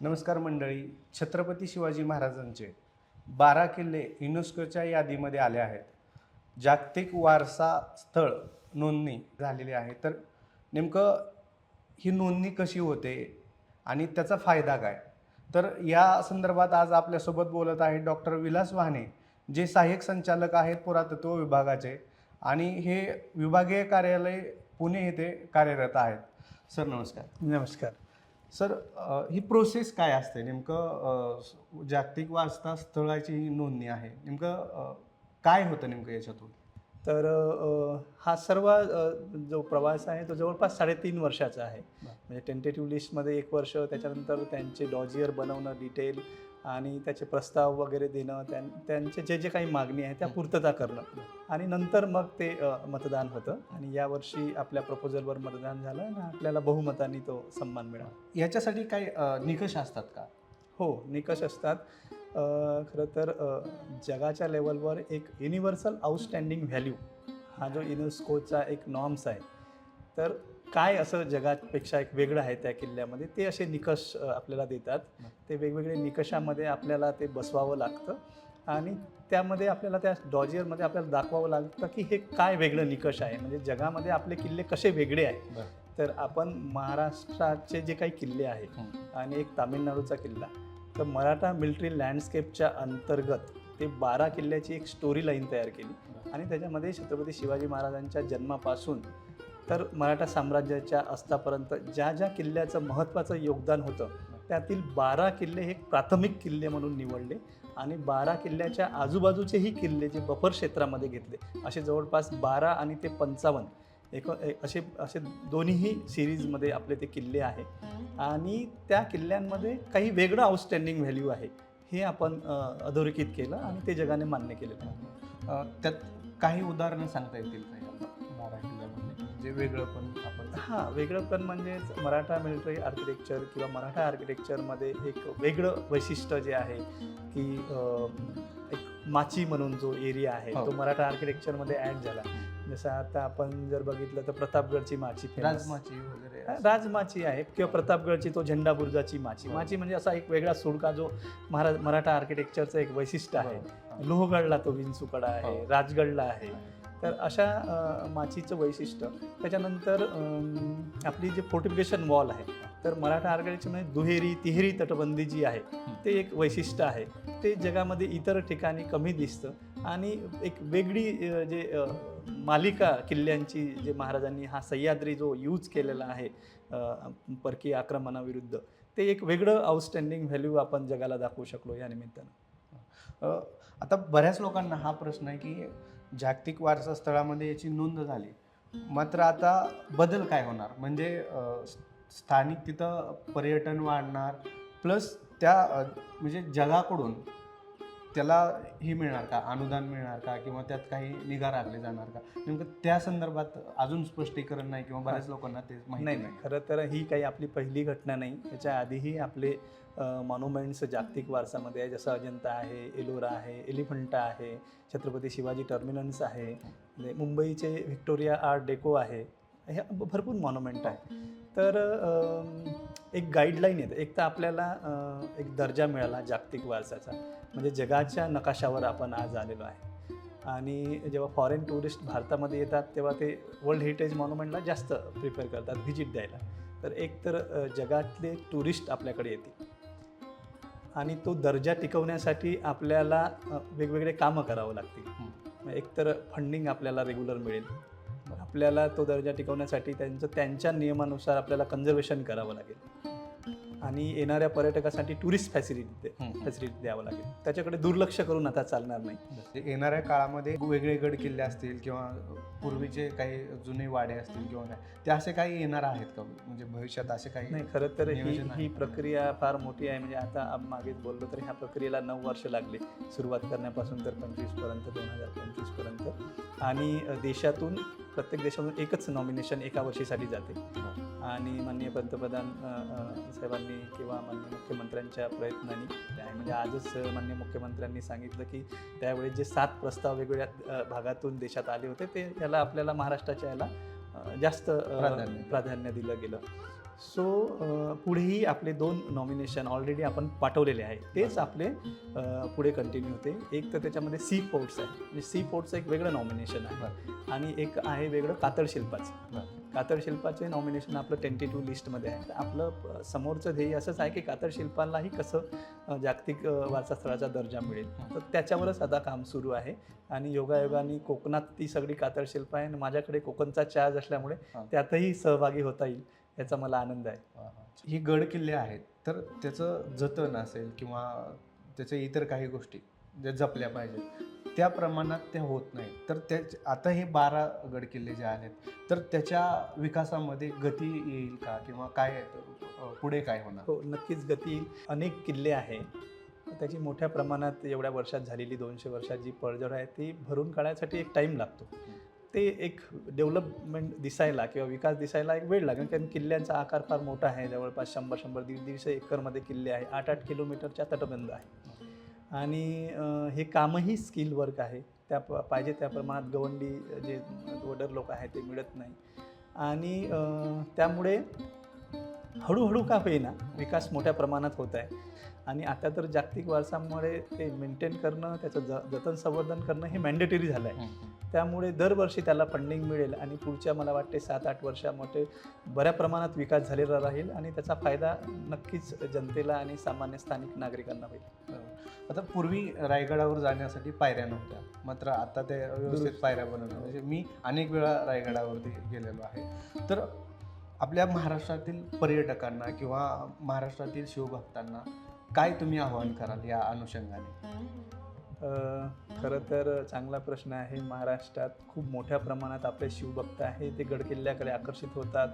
नमस्कार मंडळी छत्रपती शिवाजी महाराजांचे बारा किल्ले युनेस्कोच्या यादीमध्ये आले आहेत. जागतिक वारसा स्थळ नोंदणी झालेली आहे. तर नेमकं ही नोंदणी कशी होते आणि त्याचा फायदा काय? तर या संदर्भात आज आपल्यासोबत बोलत आहे डॉक्टर विलास वाहने जे सहाय्यक संचालक आहेत पुरातत्व विभागाचे आणि हे विभागीय कार्यालय पुणे येथे कार्यरत आहेत. सर नमस्कार. नमस्कार. सर ही प्रोसेस काय असते? नेमकं जागतिक वारसा स्थळाची ही नोंदणी आहे. नेमकं काय होतं नेमकं याच्यातून? तर हा सर्व जो प्रवास आहे तो जवळपास साडेतीन वर्षाचा आहे. म्हणजे टेंटेटिव्ह लिस्टमध्ये एक वर्ष त्याच्यानंतर त्यांचे डॉजियर बनवणं डिटेल आणि त्याचे प्रस्ताव वगैरे देणं त्यां त्यांचे जे जे काही मागणी आहे त्या पूर्तता करणं. आणि नंतर मग ते मतदान होतं आणि यावर्षी आपल्या प्रपोजलवर मतदान झालं आणि आपल्याला बहुमताने तो सन्मान मिळाला. याच्यासाठी काही निकष असतात का? हो निकष असतात. खरं तर जगाच्या लेवलवर एक युनिव्हर्सल आउटस्टँडिंग व्हॅल्यू हा जो युनेस्कोचा एक नॉर्म्स आहे. तर काय असं जगापेक्षा एक वेगळं आहे त्या किल्ल्यामध्ये? ते असे निकष आपल्याला देतात. ते वेगवेगळे निकषामध्ये आपल्याला ते बसवावं लागतं आणि त्यामध्ये आपल्याला त्या डॉजियरमध्ये आपल्याला दाखवावं लागतं की हे काय वेगळं निकष आहे. म्हणजे जगामध्ये आपले किल्ले कसे वेगळे आहेत. तर आपण महाराष्ट्राचे जे काही किल्ले आहेत आणि एक तामिळनाडूचा किल्ला तर मराठा मिलिटरी लँडस्केपच्या अंतर्गत ते बारा किल्ल्याची एक स्टोरी लाईन तयार केली. आणि त्याच्यामध्ये छत्रपती शिवाजी महाराजांच्या जन्मापासून तर मराठा साम्राज्याच्या अस्तापर्यंत ज्या ज्या किल्ल्याचं महत्त्वाचं योगदान होतं त्यातील बारा किल्ले हे प्राथमिक किल्ले म्हणून निवडले आणि बारा किल्ल्याच्या आजूबाजूचेही किल्ले जे बफर क्षेत्रामध्ये घेतले असे जवळपास बारा आणि ते पंचावन्न एक असे असे दोन्हीही सिरीजमध्ये आपले ते किल्ले आहे. आणि त्या किल्ल्यांमध्ये काही वेगळं आउटस्टँडिंग व्हॅल्यू आहे हे आपण अधोरेखित केलं आणि ते जगाने मान्य केलेलं आहे. त्यात काही उदाहरणं सांगता येतील का या बारा किल्ल्यामध्ये? जे वेगळं पण आपण हां वेगळं पण म्हणजे मराठा मिलिटरी आर्किटेक्चर किंवा मराठा आर्किटेक्चरमध्ये एक वेगळं वैशिष्ट्य जे आहे की एक माची म्हणून जो एरिया आहे हो. तो मराठा आर्किटेक्चरमध्ये ॲड झाला. जसं आता आपण जर बघितलं तर प्रतापगडची माची. राजमाची वगैरे. राजमाची आहे किंवा प्रतापगडची तो झेंडा बुर्जाची माची. माची म्हणजे असा एक वेगळा सुडका जो महारा मराठा आर्किटेक्चरचं एक वैशिष्ट्य आहे. लोहगडला तो विंचुकडा आहे हो. राजगडला आहे तर अशा माचीचं वैशिष्ट्य त्याच्यानंतर आपली जे फोर्टिफिकेशन वॉल आहे तर मराठा आर्किटेक्चरमध्ये दुहेरी तिहेरी तटबंदी जी आहे ते एक वैशिष्ट्य आहे ते जगामध्ये इतर ठिकाणी कमी दिसतं आणि एक वेगळी जे मालिका किल्ल्यांची जे महाराजांनी हा सह्याद्री जो यूज केलेला आहे परकीय आक्रमणाविरुद्ध ते एक वेगळं आउटस्टँडिंग व्हॅल्यू आपण जगाला दाखवू शकलो या निमित्तानं. आता बऱ्याच लोकांना हा प्रश्न आहे की जागतिक वारसा स्थळामध्ये याची नोंद झाली. मात्र आता बदल काय होणार? म्हणजे स्थानिक तिथं पर्यटन वाढणार प्लस त्या म्हणजे जगाकडून त्याला हे मिळणार का? अनुदान मिळणार का? किंवा त्यात काही निगा राखले जाणार का? नेमकं त्या संदर्भात अजून स्पष्टीकरण नाही किंवा बऱ्याच लोकांना ते माहिती नाही नाही. खरं तर ही काही आपली पहिली घटना नाही. याच्या आधीही आपले मॉन्युमेंट्स जागतिक वारसामध्ये आहे. जसं अजंता आहे एलोरा आहे एलिफंटा आहे छत्रपती शिवाजी टर्मिनन्स आहे म्हणजे मुंबईचे व्हिक्टोरिया आर्ट डेको आहे. ह्या भ- भरपूर मॉन्युमेंट आहे. तर एक गाईडलाईन येते. एक तर आपल्याला एक दर्जा मिळाला जागतिक वारसाचा. म्हणजे जगाच्या नकाशावर आपण आज आलेलो आहे. आणि जेव्हा फॉरेन टुरिस्ट भारतामध्ये येतात तेव्हा ते वर्ल्ड हेरिटेज मॉन्युमेंटला जास्त प्रिपेअर करतात व्हिजिट द्यायला. तर एक तर जगातले टुरिस्ट आपल्याकडे येतील. आणि तो दर्जा टिकवण्यासाठी आपल्याला वेगवेगळे कामं करावं लागतील. एक तर फंडिंग आपल्याला रेग्युलर मिळेल. आपल्याला तो दर्जा टिकवण्यासाठी त्यांचं त्यांच्या नियमानुसार आपल्याला कन्झर्वेशन करावं लागेल. आणि येणाऱ्या पर्यटकासाठी टुरिस्ट फॅसिलिटी. फॅसिलिटी द्यावं लागेल. त्याच्याकडे दुर्लक्ष करून आता चालणार नाही. येणाऱ्या काळामध्ये वेगळे गड किल्ले असतील किंवा पूर्वीचे काही जुने वाडे असतील किंवा काय ते असे काही येणार आहेत का? म्हणजे भविष्यात असे काही नाही खरं तर ही नियोजन आहे. ही प्रक्रिया फार मोठी आहे. म्हणजे आता आप- मागेच बोललो तर ह्या प्रक्रियेला नऊ वर्ष लागली. सुरुवात करण्यापासून तर पंचवीसपर्यंत दोन हजार पंचवीसपर्यंत आणि अ, देशातून प्रत्येक देशातून एकच नॉमिनेशन एका वर्षीसाठी जाते. आणि माननीय पंतप्रधान अ, अ, साहेबांनी किंवा माननीय मुख्यमंत्र्यांच्या प्रयत्नांनी ते आहे म्हणजे आजच अ, माननीय मुख्यमंत्र्यांनी सांगितलं की त्यावेळी जे सात प्रस्ताव वेगवेगळ्या अ, भागातून देशात आले होते ते याला आपल्याला महाराष्ट्राच्या याला जास्त. प्राधान्य दिलं गेलं सो पुढेही आपले दोन नॉमिनेशन ऑलरेडी आपण पाठवलेले आहे तेच आपले पुढे कंटिन्यू होते. एक तर त्याच्यामध्ये सी पोर्ट्स आहे. म्हणजे सी पोर्ट्सचं एक वेगळं नॉमिनेशन आहे. आणि एक आहे वेगळं कातळ शिल्पाचं. कातळ शिल्पाचे नॉमिनेशन आपलं टेंटेटिव्ह लिस्टमध्ये आहे. तर आपलं समोरचं ध्येय असंच आहे की कातळ शिल्पालाही कसं जागतिक अ, वारसा स्थळाचा दर्जा मिळेल. तर त्याच्यावरच आता काम सुरू आहे. आणि योगायोगाने कोकणात ती सगळी कातळ शिल्प आहे. आणि माझ्याकडे कोकणचा चार्ज असल्यामुळे. त्यातही सहभागी होता येईल. याचा मला आनंद आहे. ही गड किल्ले आहेत तर त्याचं जतन असेल किंवा त्याच्या इतर काही गोष्टी ज्या जपल्या पाहिजेत त्या प्रमाणात त्या होत नाही. तर त्या आता हे बारा गड किल्ले जे आहेत तर त्याच्या विकासामध्ये गती येईल का किंवा काय पुढे काय होणार? हो नक्कीच गती अनेक किल्ले आहे त्याची मोठ्या प्रमाणात एवढ्या वर्षात झालेली दोनशे वर्षात जी पडझड आहे ती भरून काढण्यासाठी एक टाईम लागतो. ते एक डेव्हलपमेंट दिसायला किंवा विकास दिसायला एक वेळ लागेल. कारण किल्ल्यांचा आकार फार मोठा आहे. जवळपास शंभर शंभर दीड दीडशे एकरमध्ये किल्ले आहे. आठ आठ किलोमीटरच्या तटबंध आहे. आणि हे कामही स्किल वर्क आहे. त्या प- पाहिजे त्या प्रमाणात गवंडी जे वडर लोक आहेत ते मिळत नाही. आणि त्यामुळे हळूहळू का होईना विकास मोठ्या प्रमाणात होत आहे. आणि आता तर जागतिक वारसामुळे ते मेंटेन करणं त्याचं ज जतन संवर्धन करणं हे मॅन्डेटरी झालं आहे त्यामुळे दरवर्षी त्याला फंडिंग मिळेल आणि पुढच्या मला वाटते सात आठ वर्षामध्ये बऱ्या प्रमाणात विकास झालेला राहील आणि त्याचा फायदा नक्कीच जनतेला आणि सामान्य स्थानिक नागरिकांना होईल. आता पूर्वी रायगडावर जाण्यासाठी पायऱ्या नव्हत्या. मात्र आता ते व्यवस्थित. पायऱ्या बनवल्या. म्हणजे मी अनेक वेळा रायगडावरती गेलेलो आहे. तर आपल्या महाराष्ट्रातील पर्यटकांना किंवा महाराष्ट्रातील शिवभक्तांना काय तुम्ही आवाहन कराल या अनुषंगाने? खरं तर चांगला प्रश्न आहे. महाराष्ट्रात खूप मोठ्या प्रमाणात आपले शिवभक्त आहे ते गडकिल्ल्याकडे आकर्षित होतात.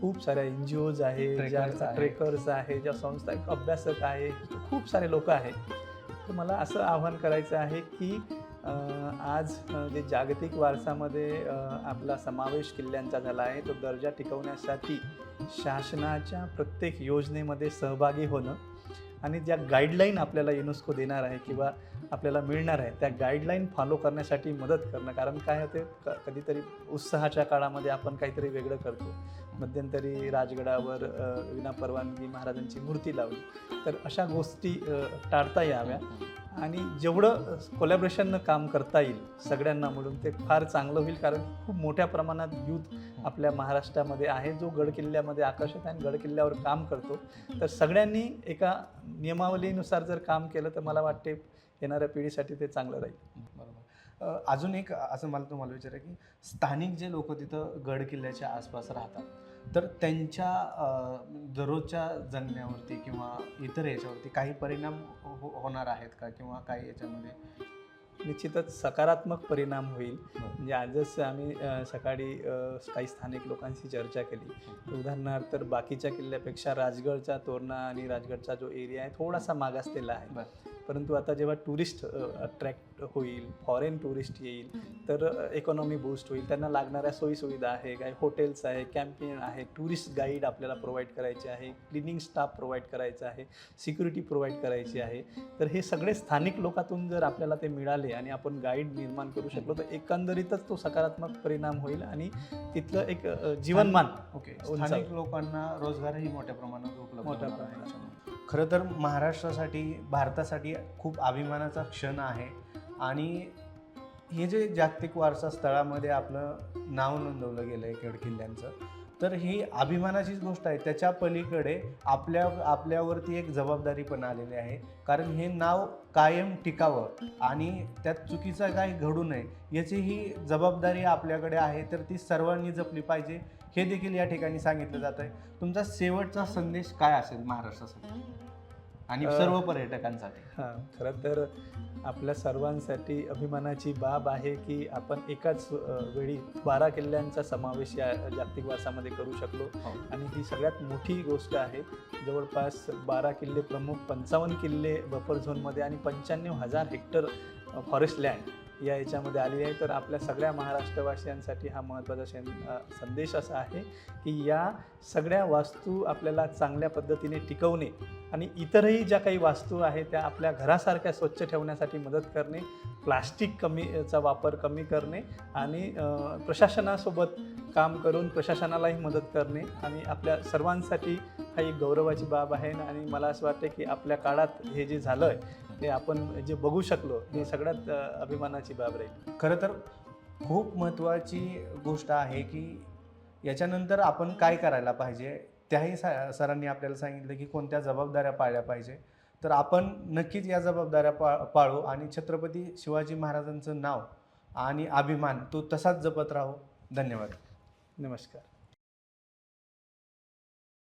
खूप साऱ्या एन जी ओज आहे ज्या. ट्रेकर्स आहे ज्या संस्था अभ्यासक आहे खूप सारे लोक आहेत. तर मला असं आव्हान करायचं आहे की आज जे जागतिक वारसामध्ये आपला समावेश किल्ल्यांचा झाला आहे तो दर्जा टिकवण्यासाठी शासनाच्या प्रत्येक योजनेमध्ये सहभागी होणं आणि ज्या गाईडलाईन आपल्याला युनेस्को देणार आहे किंवा आपल्याला मिळणार आहे. त्या गाईडलाईन फॉलो करण्यासाठी मदत करणं. कारण काय होते? क कधीतरी उत्साहाच्या काळामध्ये आपण काहीतरी वेगळं करतो. मध्यंतरी राजगडावर विना परवानगी महाराजांची मूर्ती लावली. तर अशा गोष्टी टाळता याव्या. आणि जेवढं कोलॅबरेशननं काम करता येईल सगळ्यांना मिळून ते फार चांगलं होईल. कारण खूप मोठ्या प्रमाणात यूथ आपल्या महाराष्ट्रामध्ये आहे. जो गडकिल्ल्यामध्ये आकर्षित आहे आणि गडकिल्ल्यावर काम करतो. तर सगळ्यांनी एका नियमावलीनुसार जर काम केलं तर मला वाटते येणाऱ्या पिढीसाठी ते चांगलं राहील. बरोबर. अजून एक असं मला तुम्हाला विचार की स्थानिक जे लोक तिथं गड किल्ल्याच्या आसपास राहतात तर त्यांच्या दररोजच्या जगण्यावरती किंवा इतर याच्यावरती काही परिणाम हो- होणार आहेत का? किंवा काही याच्यामध्ये? निश्चितच सकारात्मक परिणाम होईल. म्हणजे आजच आम्ही सकाळी काही स्थानिक लोकांशी चर्चा केली. उदाहरणार्थ तर बाकीच्या किल्ल्यापेक्षा राजगडचा तोरणा आणि राजगडचा जो एरिया आहे थोडासा मागासलेला आहे. परंतु आता जेव्हा टुरिस्ट अट्रॅक्ट होईल फॉरेन टुरिस्ट येईल तर इकॉनॉमी बूस्ट होईल त्यांना लागणाऱ्या सोयीसुविधा आहे काही हॉटेल्स आहे कॅम्पेन आहे टुरिस्ट गाईड आपल्याला प्रोव्हाइड करायचे आहे क्लिनिंग स्टाफ प्रोव्हाइड करायचा आहे सिक्युरिटी प्रोव्हाइड करायची आहे तर हे सगळे स्थानिक लोकातून जर आपल्याला ते मिळाले आणि आपण गाईड निर्माण करू शकलो तर एकंदरीतच तो सकारात्मक परिणाम होईल आणि तिथलं एक जीवनमान ओके. स्थानिक लोकांना रोजगारही मोठ्या प्रमाणात उपलब्ध मोठ्या प्रमाणात. खरं तर महाराष्ट्रासाठी भारतासाठी खूप अभिमानाचा क्षण आहे. आणि हे जे जागतिक वारसा स्थळामध्ये आपलं नाव नोंदवलं गेलं आहे गड किल्ल्यांचं तर ही अभिमानाचीच गोष्ट आहे. त्याच्या पलीकडे आपल्या आपल्यावरती एक जबाबदारी पण आलेली आहे. कारण हे नाव कायम टिकावं आणि त्यात चुकीचं काही घडू नये याची ही जबाबदारी आपल्याकडे आहे. तर ती सर्वांनी जपली पाहिजे. हे देखील या ठिकाणी सांगितलं जात आहे तुमचा शेवटचा संदेश काय असेल महाराष्ट्रासाठी? आणि सर्व पर्यटकांसाठी. हां खरं तर आपल्या सर्वांसाठी अभिमानाची बाब आहे की आपण एकाच वेळी बारा किल्ल्यांचा समावेश या जागतिक वारसामध्ये करू शकलो. हो. आणि ही सगळ्यात मोठी गोष्ट आहे. जवळपास बारा किल्ले प्रमुख पंचावन्न किल्ले बफर झोनमध्ये आणि पंच्याण्णव हजार हेक्टर फॉरेस्ट लँड. या याच्यामध्ये आलेली आहे. तर आपल्या सगळ्या महाराष्ट्रवासियांसाठी हा महत्त्वाचा शेन संदेश असा आहे की या सगळ्या वास्तू आपल्याला चांगल्या पद्धतीने टिकवणे आणि इतरही ज्या काही वास्तू आहेत त्या आपल्या घरासारख्या स्वच्छ ठेवण्यासाठी मदत करणे प्लास्टिक कमीचा वापर कमी करणे आणि प्रशासनासोबत काम करून प्रशासनालाही मदत करणे आणि आपल्या सर्वांसाठी हा एक गौरवाची बाब आहे. आणि मला असं वाटतं की आपल्या काळात हे जे झालं आहे ते आपण जे बघू शकलो हे सगळ्यात अभिमानाची बाब राहील. खरं तर खूप महत्त्वाची गोष्ट आहे की याच्यानंतर आपण काय करायला पाहिजे? त्याही सा सरांनी आपल्याला सांगितलं की कोणत्या जबाबदाऱ्या पाळल्या पाहिजे. तर आपण नक्कीच या जबाबदाऱ्या पा पाळू आणि छत्रपती शिवाजी महाराजांचं नाव आणि अभिमान तो तसाच जपत राहू. धन्यवाद. नमस्कार.